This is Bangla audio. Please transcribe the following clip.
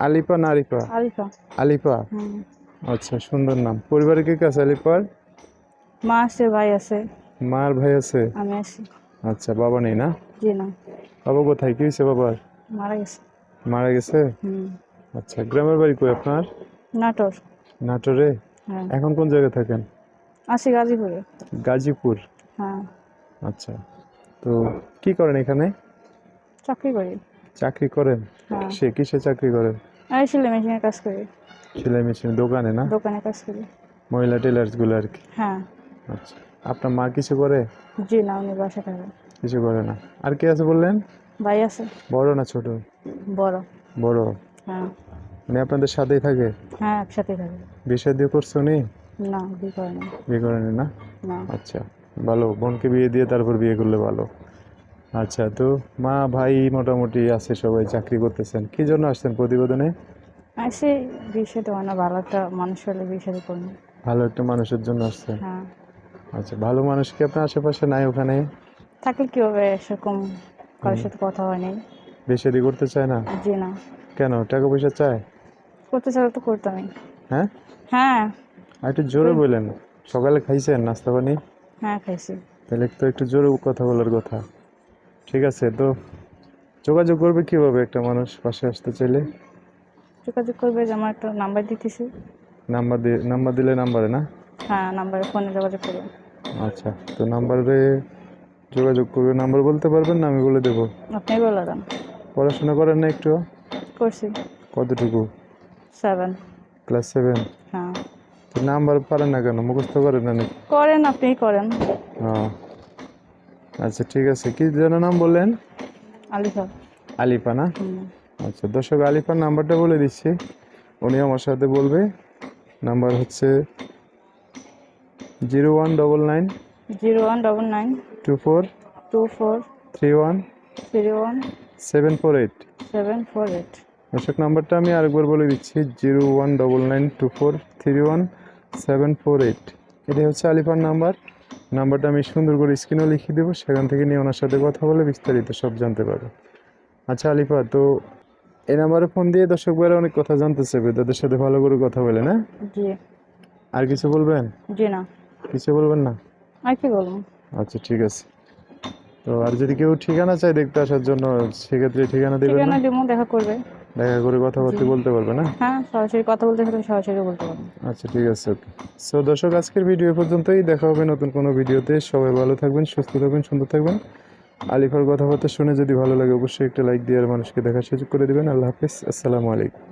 আলিপা না আরিফা? আলিফা। আলিপা আচ্ছা সুন্দর নাম। পরিবারে কে কে আছে আলিপার মা আছে ভাই আছে। মার ভাই আছে? আমি আছি। আচ্ছা বাবা নেই না? জি না। বাবা কোথায়? কি হয়েছে বাবার? মারা গেছে। মারা গেছে? আচ্ছা গ্রামের বাড়ি কই আপনার? নাটোর। নাটোরে? হ্যাঁ। এখন কোন জায়গায় থাকেন? আছি গাজীপুরে। গাজীপুর? হ্যাঁ। আচ্ছা তো কি করেন এখানে? চাকরি করি। চাকরি করেন? হ্যাঁ। সে কিসে চাকরি করেন? আমি সেলাই মেশিনে কাজ করি। সেলাই মেশিন দোকানে না? দোকানে কাজ করি। মহিলা টেলার্সগুলো আর কি? হ্যাঁ। আচ্ছা। আপনার মা কিছু করে? জি না উনি বাসা থাকে কিছু করে না। আর কে আছে বললেন? ভাই আছে। বড় না ছোট? বড়। বড়? হ্যাঁ। মানে আপনাদের সাথেই থাকে? হ্যাঁ একসাথে থাকে। বিষয় দিয়ে করছ নি না বিয়ে করে না বিয়ে করেনি না? না। আচ্ছা ভালো। বোনকে বিয়ে দিয়ে তারপর বিয়ে করলে ভালো। আচ্ছা তো মা ভাই মোটামুটি আছে সবাই চাকরি করতেছেন। কি জন্য আসছেন প্রতিবেদনে? আসি বিয়ে সাথে হয় না ভালো একটা মানুষ হলে বিয়ে সাথে করি না ভালো একটা মানুষের জন্য আসছেন। হ্যাঁ। আচ্ছা ভালো মানুষ কি আপনার আশেপাশে নাই ওখানে? থাকলে কি হবে সেরকম কারোর সাথে কথা হয় নাই। বেশি দি করতে চায় না? জি না। কেন টাকা পয়সা চায়? করতে চাইলে তো করতামই হ্যাঁ? হ্যাঁ। আর একটু জোরে বললেন সকালে খাইছেন নাস্তা পানি? হ্যাঁ খাইছি। তাহলে তো একটু জোরে কথা বলার কথা। ঠিক আছে তো যোগাযোগ করবে কীভাবে একটা মানুষ পাশে আসতে চাইলে? যোগাযোগ করবে যে আমার একটা নাম্বার দিতেছি। নাম্বার দিয়ে নাম্বার দিলে নাম্বারে না? হ্যাঁ নাম্বারে ফোনে যোগাযোগ করবে। আচ্ছা তো নাম্বারে যোগাযোগ করবে নাম্বার বলতে পারবেন না আমি বলে দেবো। আপনি বলে দেন। পড়াশোনা করেন না একটু করছি। কতটুকু? সেভেন ক্লাস সেভেন হ্যাঁ। তো নাম্বার পারেন না কেন? মুখস্থ করেন না নাকি? করেন আপনি করেন। ও। আচ্ছা ঠিক আছে। কি যেন নাম বললেন? আলিফা। আলিফা না? আচ্ছা দর্শক আলিফার নাম্বারটা বলে দিচ্ছি। উনি আমার সাথে বলবে। নাম্বার হচ্ছে zero one double nine zero one double nine two four two four three one three one seven four eight seven four eight দর্শক নাম্বারটা আমি আরেকবার বলে দিচ্ছি। Zero one double nine two four three one seven four eight. এটাই হচ্ছে আলিফার নাম্বার। নাম্বারটা আমি সুন্দর করে স্ক্রিনেও লিখিয়ে দেবো সেখান থেকে নিয়ে ওনার সাথে কথা বলে বিস্তারিত সব জানতে পারবে। আচ্ছা আলিফা তো এই নাম্বারে ফোন দিয়ে দর্শক ভাইরা অনেক কথা জানতে চাইবে তাদের সাথে ভালো করে কথা বলে না জি। আর কিছু বলবেন? জি না। কিছু বলবেন না? আর কি বলব? আচ্ছা ঠিক আছে। তো আর যদি কেউ ঠিকানা চায় দেখতে আসার জন্য সেক্ষেত্রে ঠিকানা দেবেন ঠিকানা দেখা করবে। দেখা করে কথাবার্তা বলতে পারবে না? হ্যাঁ সরাসরি কথা বলতে হলে সরাসরি বলতে পারবে। আচ্ছা ঠিক আছে ওকে। সো দর্শক আজকের ভিডিও পর্যন্তই। দেখা হবে নতুন কোনো ভিডিওতে। সবাই ভালো থাকবেন সুস্থ থাকবেন সুন্দর থাকবেন। আলিফার কথাবার্তা শুনে যদি ভালো লাগে অবশ্যই একটা লাইক দিয়ে আর মানুষকে দেখার সুযোগ করে দেবেন। আল্লাহ হাফিজ। আসসালামু আলাইকুম।